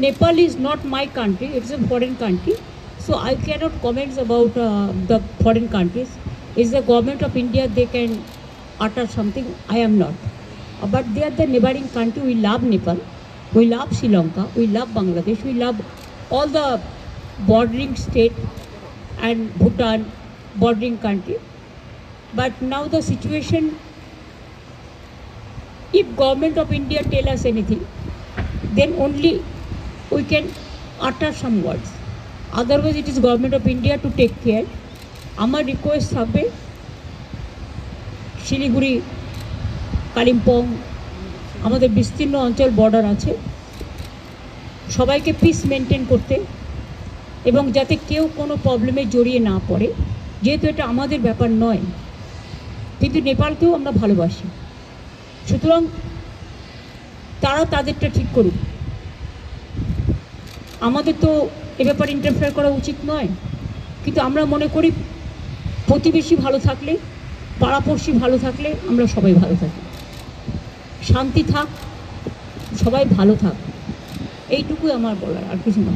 Nepal is not my country, it's a foreign country. So I cannot comment about uh, the foreign countries. It's the government of India, they can utter something. I am not. Uh, But they are the neighboring country. We love Nepal. We love Sri Lanka. We love Bangladesh. We love all the bordering state and Bhutan bordering country. But now the situation, if government of India tell us anything, then only we can utter some words. Otherwise, it is government of India to take care. আমার request থাকবে শিলিগুড়ি কালিম্পং আমাদের বিস্তীর্ণ অঞ্চল border আছে সবাইকে piece maintain করতে এবং যাতে কেউ কোনো প্রবলেমে জড়িয়ে না পড়ে যেহেতু এটা আমাদের ব্যাপার নয় কিন্তু নেপালকেও আমরা ভালোবাসি সুতরাং তারা তাদেরটা ঠিক করুক আমাদের তো এ ব্যাপারে ইন্টারফেয়ার করা উচিত নয়। কিন্তু আমরা মনে করি, প্রতিবেশী ভালো থাকলে, পাড়াপড়শি ভালো থাকলে আমরা সবাই ভালো থাকি। শান্তি থাক, সবাই ভালো থাক। এইটুকুই আমার বলার, আর কিছু না।